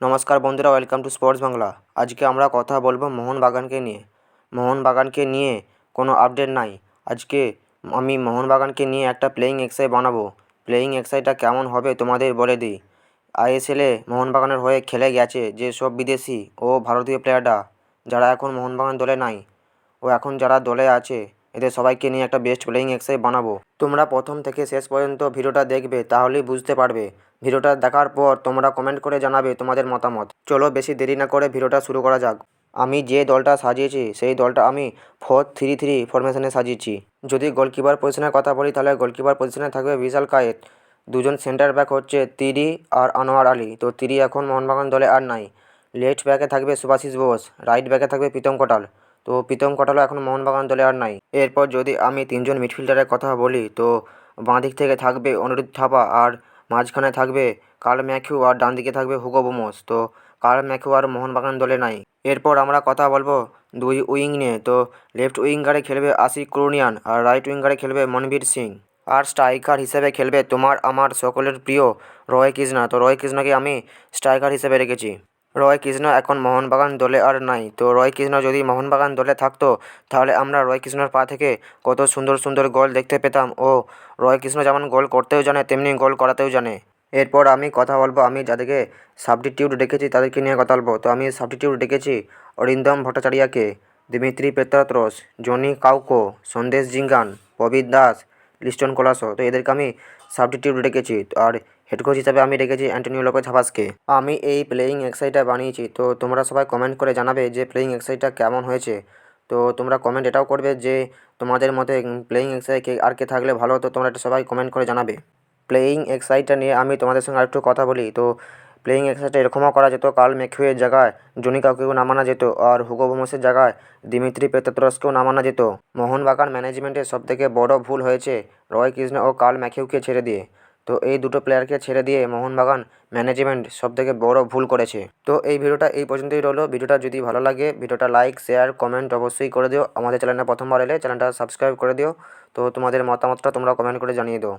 নমস্কার বন্ধুরা welcome to sports Bangla আজকে আমরা কথা বলব মোহনবাগানকে নিয়ে। মোহনবাগানকে নিয়ে কোনো আপডেট নাই। আজকে আমি মোহনবাগানকে নিয়ে একটা প্লেয়িং এক্সাই বানাবো। প্লেয়িং এক্সাইটা কেমন হবে তোমাদের বলে দিই। আইএসএলে মোহনবাগানের হয়ে খেলে গেছে যে সব বিদেশি ও ভারতীয় প্লেয়াররা যারা এখন মোহনবাগান দলে নাই, ও এখন যারা দলে আছে এদের সবাইকে নিয়ে একটা বেস্ট প্লেয়িং এক্সাই বানাবো। তোমরা প্রথম থেকে শেষ পর্যন্ত ভিডিওটা দেখবে, তাহলেই বুঝতে পারবে। ভিডিওটা দেখার পর তোমরা কমেন্ট করে জানাবে তোমাদের মতামত। চলো বেশি দেরি না করে ভিডিওটা শুরু করা যাক। আমি যে দলটা সাজিয়েছি, সেই দলটা আমি ফোর থ্রি থ্রি ফরমেশনে সাজিয়েছি। যদি গোলকিপার পজিশনের কথা বলি, তাহলে গোলকিপার পজিশনে থাকবে বিশাল কায়েত। দুজন সেন্টার ব্যাক হচ্ছে তিরি আর আনোয়ার আলী। তো তিরি এখন মোহনবাগান দলে আর নাই। লেফট ব্যাকে থাকবে সুভাশিস বোস রাইট ব্যাকে থাকবে প্রীতম কোটাল। তো প্রীতম কোটালও এখন মোহনবাগান দলে আর নাই। এরপর যদি আমি তিনজন মিডফিল্ডারের কথা বলি, তো বাঁ দিক থেকে থাকবে অনিরুদ্ধ থাপা আর মাঝখানে থাকবে কার্ল ম্যাথিউ আর ডান দিকে থাকবে হুগো বোমস। তো কার্ল ম্যাথিউ আর মোহনবাগান দলে নাই। এরপর আমরা কথা বলব দুই উইং নিয়ে। তো লেফট উইঙ্গারে খেলবে আশিক ক্রুনিয়ান আর রাইট উইঙ্গারে খেলবে মনবীর সিং। আর স্ট্রাইকার হিসেবে খেলবে তোমার আমার সকলের প্রিয় রয় কৃষ্ণা তো রয় কৃষ্ণাকে আমি স্ট্রাইকার হিসেবে রেখেছি। রয় কৃষ্ণ এখন মোহনবাগান দলে আর নাই। তো রয় কৃষ্ণ যদি মোহনবাগান দলে থাকতো, তাহলে আমরা রয় কৃষ্ণর পা থেকে কত সুন্দর সুন্দর গোল দেখতে পেতাম। ও, রয় কৃষ্ণ যেমন গোল করতেও জানে, তেমনি গোল করাতেও জানে। এরপর আমি কথা বলব, আমি যাদেরকে সাবস্টিটিউট ডেকেছি তাদেরকে নিয়ে কথা বলব। তো আমি সাবস্টিটিউট ডেকেছি Arindam ভট্টাচার্যকে, Dimitri Petratos Johnny Kauko, Sandesh Jhingan, Prabir Das, Liston Colaco. তো এদেরকে আমি সাবস্টিটিউট ডেকেছি। আর হেড কোচ হিসাবে আমি রেখেছি অ্যান্টনিও লোপেজ হাবাসকে আমি এই প্লেয়িং এক্সাইটা বানিয়েছি। তো তোমরা সবাই কমেন্ট করে জানাবে যে প্লেয়িং এক্সাইটা কেমন হয়েছে। তো তোমরা কমেন্ট এটাও করবে যে তোমাদের মতে প্লেয়িং এক্সাই কে আর কে থাকলে ভালো হতো, তোমরা এটা সবাই কমেন্ট করে জানাবে। প্লেয়িং এক্সাইটটা নিয়ে আমি তোমাদের সঙ্গে আরেকটু কথা বলি। তো প্লেয়িং এক্সাইটটা এরকমও করা যেত কাল ম্যাকিউয়ের জায়গায় জনি কাউকেও নামানো যেত আর হুগো বোমসের জায়গায় দিমিত্রি পেত্রাত্রসকেও নামানো যেত। মোহনবাগান ম্যানেজমেন্টের সবথেকে বড় ভুল হয়েছে রয় কৃষ্ণ ও কাল ম্যাকিউকে ছেড়ে দিয়ে। তো এই দুটো প্লেয়ারকে ছেড়ে দিয়ে মোহনবাগান ম্যানেজমেন্ট সবথেকে বড় ভুল করেছে। তো এই ভিডিওটা এই পর্যন্তই রইল। ভিডিওটা যদি ভালো লাগে, ভিডিওটা লাইক শেয়ার কমেন্ট অবশ্যই করে দিও। আমাদের চ্যানেলটা প্রথমবার এলে চ্যানেলটা সাবস্ক্রাইব করে দিও। তো তোমাদের মতামতটা তোমরা কমেন্ট করে জানিয়ে দাও।